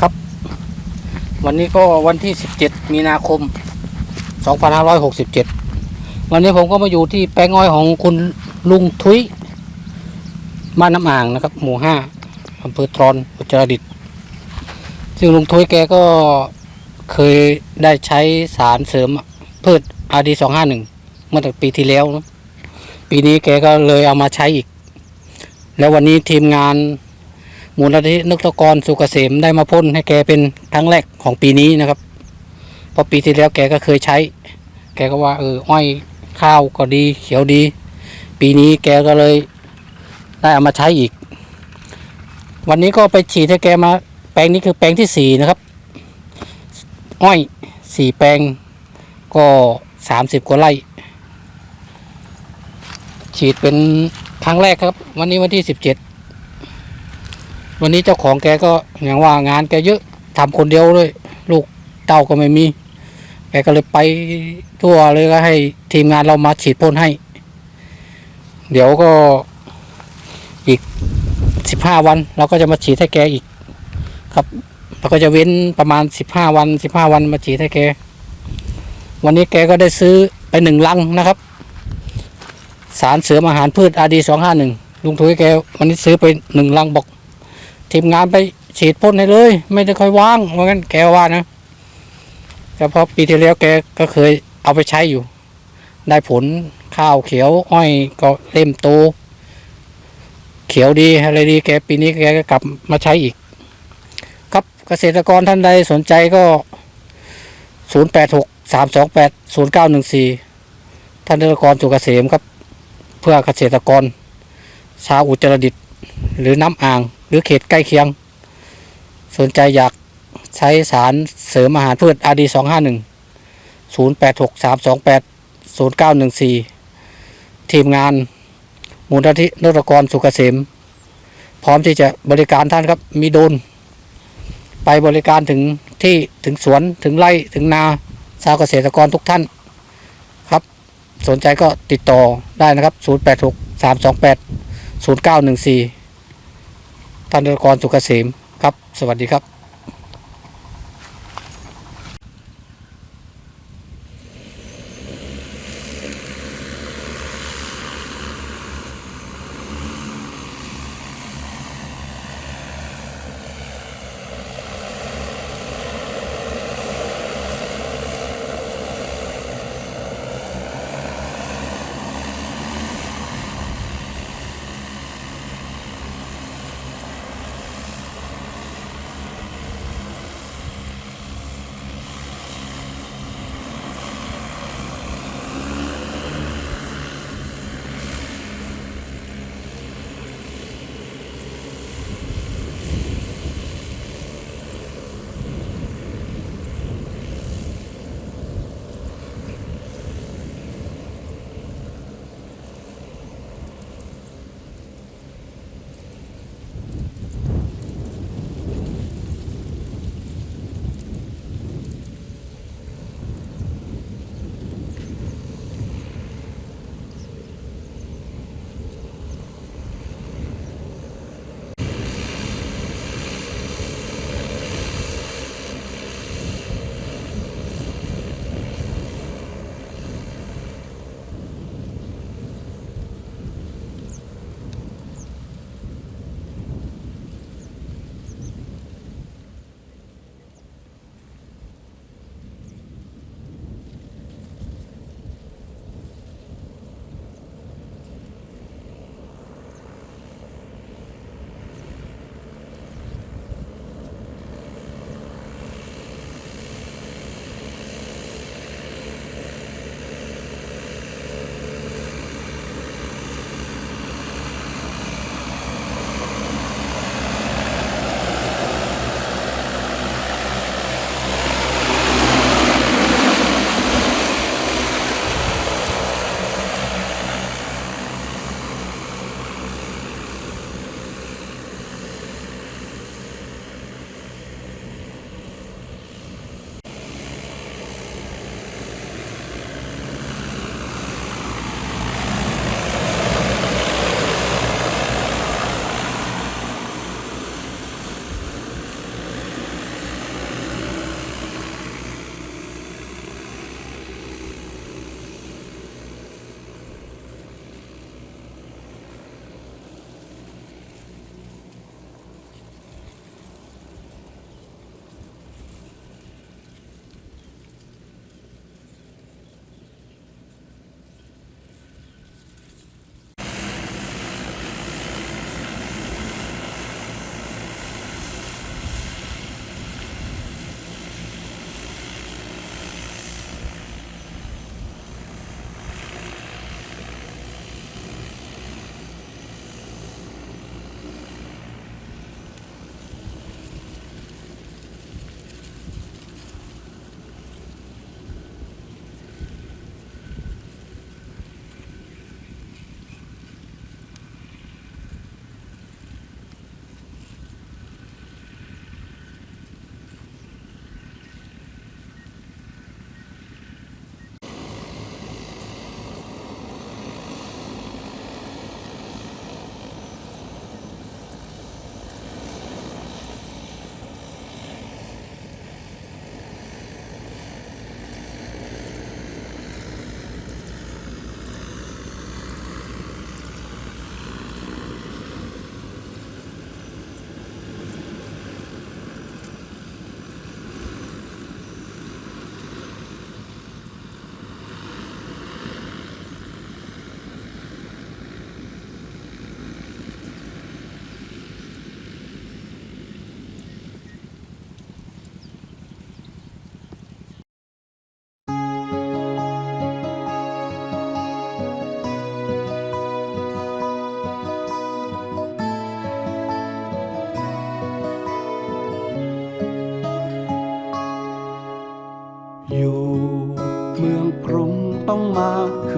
ครับ วันนี้ก็วันที่ 17 มีนาคม 2567 วันนี้ผมก็มาอยู่ที่แปลงอ้อยของคุณลุงทุยบ้านน้ำอ่างนะครับ หมู่ห้าอำเภอตรอนอุตรดิตซึ่งลุงทุยแกก็เคยได้ใช้สารเสริมพืช RD 251เมื่อปีที่แล้วนะปีนี้แกก็เลยเอามาใช้อีก แล้ววันนี้ทีมงาน มูลนิธินึกตะกรสุกเกษมได้มาพ่นให้แกเป็นครั้งแรกของปีนี้นะครับพราะปีที่แล้วแกก็เคยใช้ แกก็ว่าเอออ้อยข้าวก็ดีเขียวดี ปีนี้แกก็เลยได้เอามาใช้อีก วันนี้ก็ไปฉีดให้แกมาแปลงนี้คือแปลงที่สี่นะครับอ้อยสี่แปลงก็สามสิบกว่าไร่ฉีดเป็นครั้งแรกครับ วันนี้วันที่สิบเจ็ด วันนี้เจ้าของแกก็อย่างว่างานแกเยอะทำคนเดียวเลย ลูกเต้าก็ไม่มี แกก็เลยไปทั่วเลยก็ให้ทีมงานเรามาฉีดพ่นให้ เดี๋ยวก็อีกสิบห้าวัน เราก็จะมาฉีดให้แกอีก ครับเราก็จะเว้นประมาณสิบห้าวันสิบห้าวันมาฉีดให้แก วันนี้แกก็ได้ซื้อไปหนึ่งลังนะครับ สารเสริมอาหารพืชอาดีสองห้าหนึ่งลุงทุยแกวันนี้ซื้อไปหนึ่งลังบอก ทีมงานไปฉีดพ่นให้เลย ไม่ได้ค่อยว่างว่าะงั้นแกว่านะแต่พอปีที่แล้วแกก็เคยเอาไปใช้อยู่ ได้ผลข้าวเขียวอ้อยก็เล่มโต เขียวดีอะไรดี แกปีนี้แกก็กลับมาใช้อีก ครับเกษตรกรท่านใดสนใจก็ศูนย์แปดหกสามสองแปดศูนย์เก้าหนึ่งสี่ท่านเกษตรกรสุกเกษมครับ เพื่อเกษตรกรชาวอุตรดิตหรือน้ำอ่าง หรือเขตใกล้เคียง สนใจอยากใช้สารเสริมอาหารพืช RD 2 5 1 0 8 6 3 2 8 0 9 1 4 ทีมงาน มูลนิธินรกรสุกเกษม พร้อมที่จะบริการท่านครับ มีโดน ไปบริการถึงที่ถึงสวนถึงไร่ถึงนาชาวเกษตรกรทุกท่านครับ สนใจก็ติดต่อได้นะครับ 0 8 6 ท่านนรกรสุกเกษมครับ สวัสดีครับ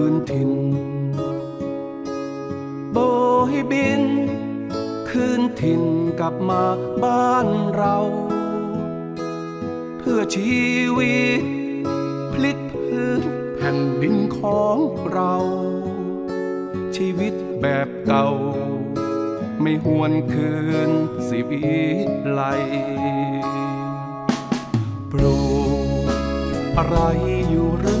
คืนถิ่น โบยบิน คืนถิ่นกลับมาบ้านเรา เพื่อชีวิต พลิกพื้นแผ่นดินของเรา ชีวิตแบบเก่า ไม่หวนคืนสิวิไลปลูกอะไรอยู่หรือ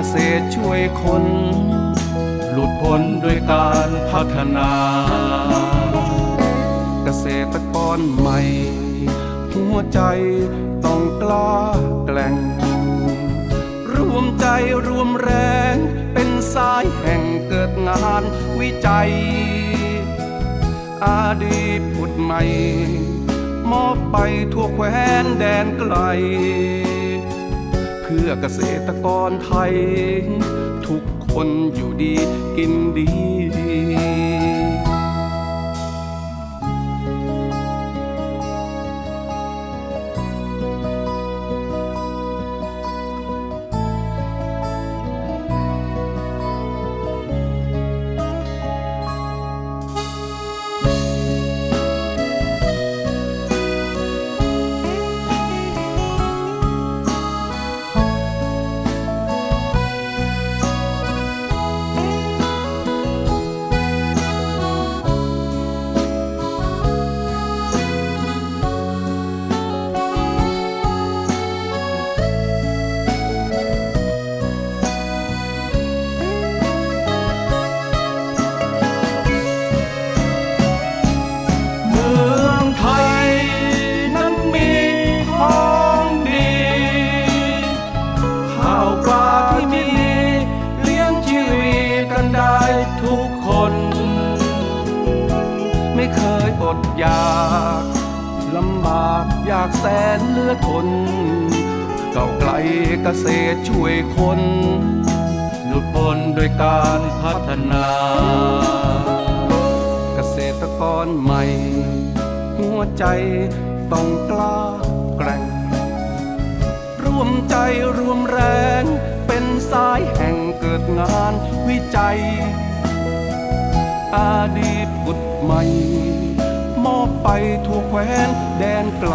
กษตรช่วยคน หลุดพ้นด้วยการพัฒนา เกษตรกรใหม่ หัวใจต้องกล้าแกล่ง รวมใจรวมแรง เป็นสายแห่งเกิดงานวิจัย อดีตผุดใหม่ มอบไปทั่วแคว้นแดนไกล เพื่อเกษตรกรไทย ทุกคนอยู่ดีกินดี เก่าไกลเกษตรช่วยคนหลุดพ้นด้วยการพัฒนา เกษตรกรใหม่ หัวใจต้องกล้าแกร่ง ร่วมใจรวมแรง เป็นสายแห่งเกิดงานวิจัย อาดีผุดใหม่ มอบไปทั่วแคว้นแดนไกล